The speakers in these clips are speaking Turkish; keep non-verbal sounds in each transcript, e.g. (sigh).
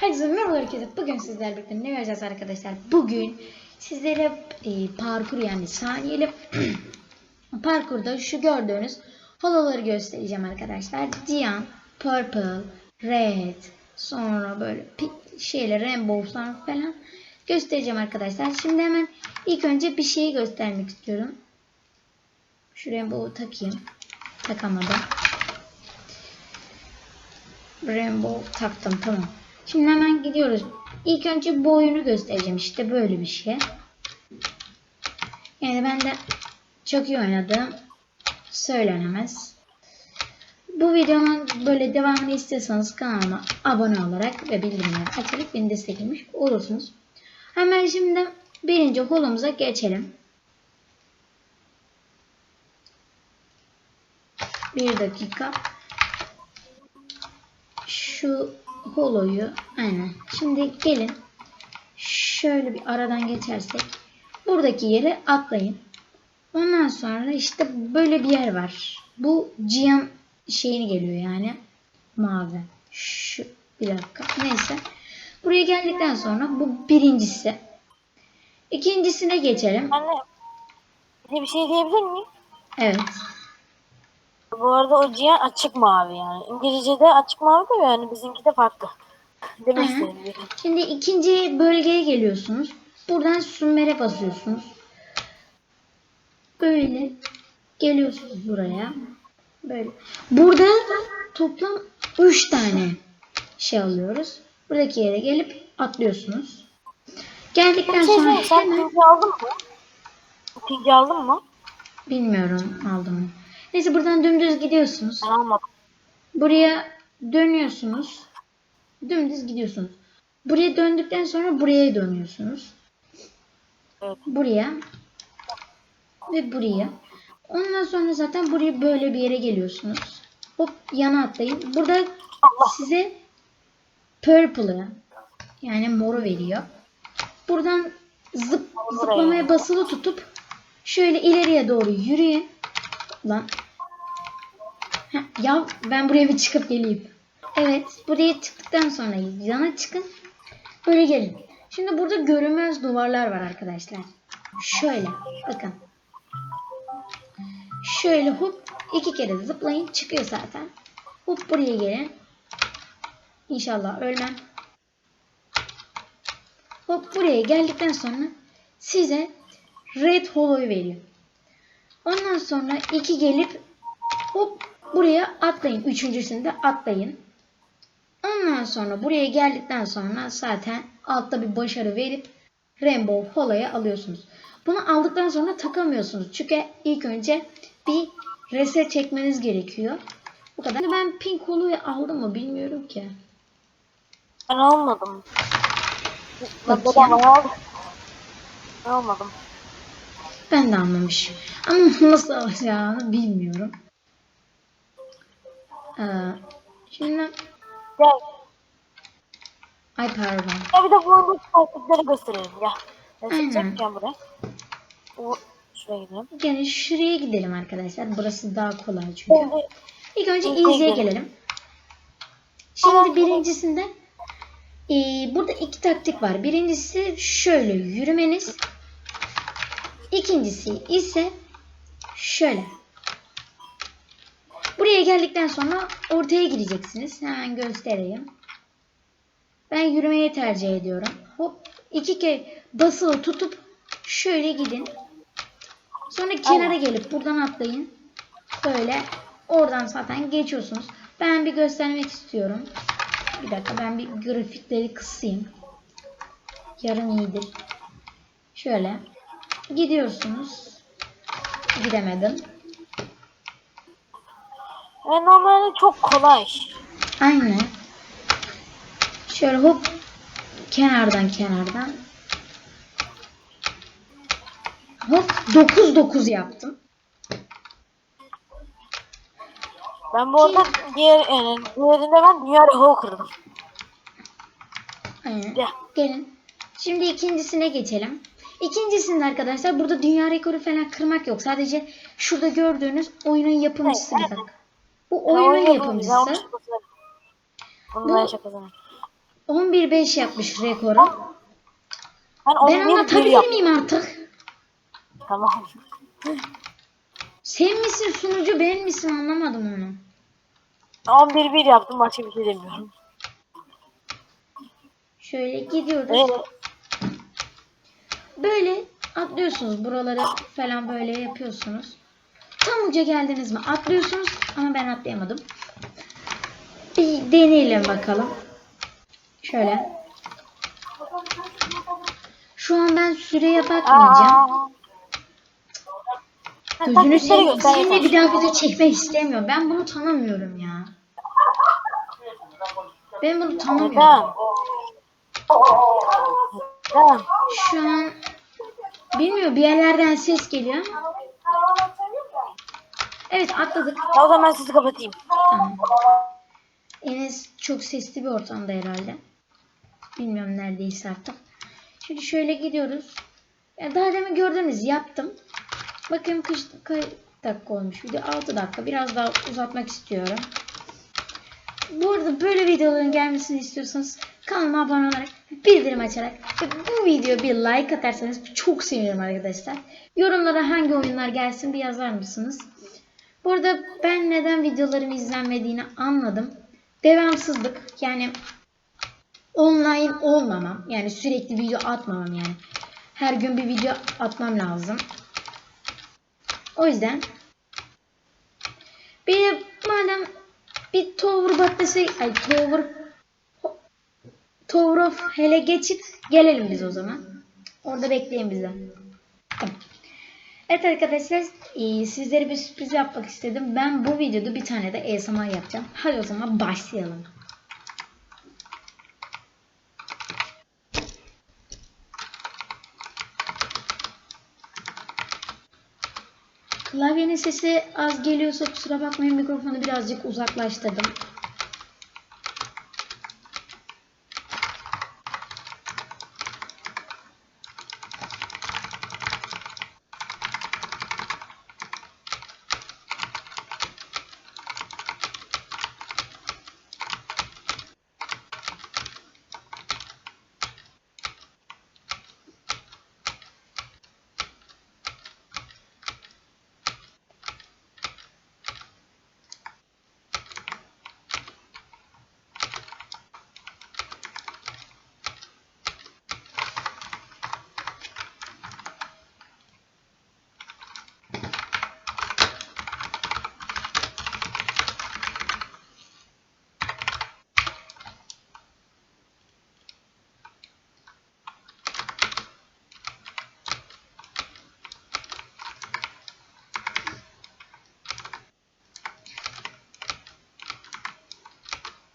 Herkese merhaba herkese. Bugün sizlerle birlikte ne göreceğiz arkadaşlar? Bugün sizlere e, parkur yani saniyeli (clears throat) parkurda şu gördüğünüz holoları göstereceğim arkadaşlar. Cyan, Purple, Red, sonra böyle şeyler, Rainbow'lar falan göstereceğim arkadaşlar. Şimdi hemen ilk önce bir şeyi göstermek istiyorum. Şu Rainbow'u takayım. Takamadım. Rainbow taktım tamam. Şimdi hemen gidiyoruz. İlk önce bu oyunu göstereceğim. İşte böyle bir şey. Yani ben de çok iyi oynadım. Söylenemez. Bu videonun böyle devamını istiyorsanız kanalıma abone olarak ve bildirimleri açarak beni desteklemiş olursunuz. Hemen şimdi birinci holumuza geçelim. Bir dakika şu holoyu aynen. Şimdi gelin şöyle bir aradan geçersek buradaki yere atlayın. Ondan sonra işte böyle bir yer var. Bu Cihan şeyini geliyor yani. Mavi. Şu bir dakika. Neyse. Buraya geldikten sonra bu birincisi. İkincisine geçelim. Anne bir şey diyebilir miyim? Evet. Bu arada o cihan açık mavi yani. İngilizce'de açık mavi de yani bizimki de farklı. Demek Hı. istedim. Şimdi ikinci bölgeye geliyorsunuz. Buradan sünmere basıyorsunuz. Böyle geliyorsunuz buraya. Böyle. Burada toplam 3 tane şey alıyoruz. Buradaki yere gelip atlıyorsunuz. Geldikten Bir şey sonra söyleyeyim, sen hemen pinki aldın mı? Pinki aldın mı? bilmiyorum aldım mı. Neyse buradan dümdüz gidiyorsunuz. Buraya dönüyorsunuz. Dümdüz gidiyorsunuz. Buraya döndükten sonra buraya dönüyorsunuz. Evet. Buraya ve buraya. Ondan sonra zaten buraya böyle bir yere geliyorsunuz. Hop yana atlayın. Burada Allah. size purple'ı yani moru veriyor. Buradan zıp, zıplamaya basılı tutup şöyle ileriye doğru yürüyün. Lan. Heh, ya ben buraya bir çıkıp geleyim. Evet buraya çıktıktan sonra yana çıkın. Böyle gelin. Şimdi burada görünmez duvarlar var arkadaşlar. Şöyle bakın. Şöyle hop iki kere zıplayın çıkıyor zaten. Hop buraya gelin. İnşallah ölmem. Hop buraya geldikten sonra size red holo'yu veriyor. Ondan sonra iki gelip hop buraya atlayın. Üçüncüsünde atlayın. Ondan sonra buraya geldikten sonra zaten altta bir başarı verip Rainbow Holo'ya alıyorsunuz. Bunu aldıktan sonra takamıyorsunuz. Çünkü ilk önce bir reset çekmeniz gerekiyor. Bu kadar. Ben Pink Holo'yu aldım mı bilmiyorum ki. Ben almadım. Bakayım. Ben almadım. Ben de almamışım. Ama nasıl alacağını bilmiyorum. Ee, şimdi Gel. ay pardon. Ya bir de bu arada taktikleri gösterelim. Ben Aynen. buraya. Bu şuraya gidelim. Yani şuraya gidelim arkadaşlar. Burası daha kolay çünkü. İlk önce easy'ye gelelim. Şimdi birincisinde eee, burada iki taktik var. Birincisi şöyle yürümeniz. İkincisi ise şöyle. Buraya geldikten sonra ortaya gideceksiniz. Hemen göstereyim. Ben yürümeyi tercih ediyorum. Hop iki kere basılı tutup şöyle gidin. Sonra kenara gelip buradan atlayın. Böyle oradan zaten geçiyorsunuz. Ben bir göstermek istiyorum. Bir dakika ben bir grafikleri kısayım. Yarın iyidir. Şöyle gidiyorsunuz. Gidemedim. ve normalde çok kolay. Aynen. Şöyle hop kenardan kenardan. Hop 9 9 yaptım. Ben bu arada diğer yani diğerinde ben dünya rekoru kırdım. Aynen. Gel. Gelin. Şimdi ikincisine geçelim. İkincisinde arkadaşlar burada dünya rekoru falan kırmak yok. Sadece şurada gördüğünüz oyunun yapımcısı bir bak. Bu oyunun oyunu yapımcısı. Bu- ben şakasını. 11-5 yapmış rekoru. Ben, Ben 11 anlatabilir miyim artık? Tamam. Sen misin sunucu ben misin anlamadım onu. 11 bir yaptım başka bir şey demiyorum. Şöyle gidiyoruz. Evet. Atlıyorsunuz buraları falan böyle yapıyorsunuz. Tam uca geldiniz mi atlıyorsunuz ama ben atlayamadım. Bir deneyelim bakalım. Şöyle. Şu an ben süreye bakmayacağım. Gözünü seveyim. Seninle bir daha video çekmek istemiyorum. Ben bunu tanımıyorum ya. Ben bunu tanımıyorum. Şu an bilmiyorum bir yerlerden ses geliyor. Evet atladık. O zaman sizi kapatayım. Tamam. Enes çok sesli bir ortamda herhalde. Bilmiyorum neredeyse artık. Şimdi şöyle gidiyoruz. Ya daha demin gördünüz yaptım. Kaç, kaç dakika olmuş video? 6 dakika. Biraz daha uzatmak istiyorum. Bu arada böyle videoların gelmesini istiyorsanız kanalıma abone olarak bildirim açarak ve bu videoya bir like atarsanız çok sevinirim arkadaşlar. Yorumlara hangi oyunlar gelsin bir yazar mısınız? Bu arada ben neden videolarım izlenmediğini anladım. Devamsızlık yani online olmamam yani sürekli video atmamam yani. Her gün bir video atmam lazım. O yüzden bir madem bir Tower Battlesi ay Tower Tower of hele geçip gelelim biz o zaman. Orada bekleyin bizi. Tamam. Evet arkadaşlar e, sizlere bir sürpriz yapmak istedim. Ben bu videoda bir tane de ASMR yapacağım. Hadi o zaman başlayalım. Klavyenin sesi az geliyorsa kusura bakmayın mikrofonu birazcık uzaklaştırdım.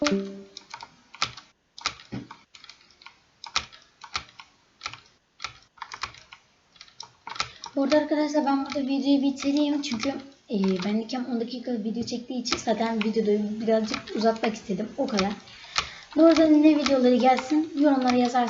Bu arkadaşlar ben burada videoyu bitireyim çünkü e, ben iken 10 dakika video çektiği için zaten videoyu birazcık uzatmak istedim o kadar. Bu arada ne videoları gelsin yorumlara yazarsınız.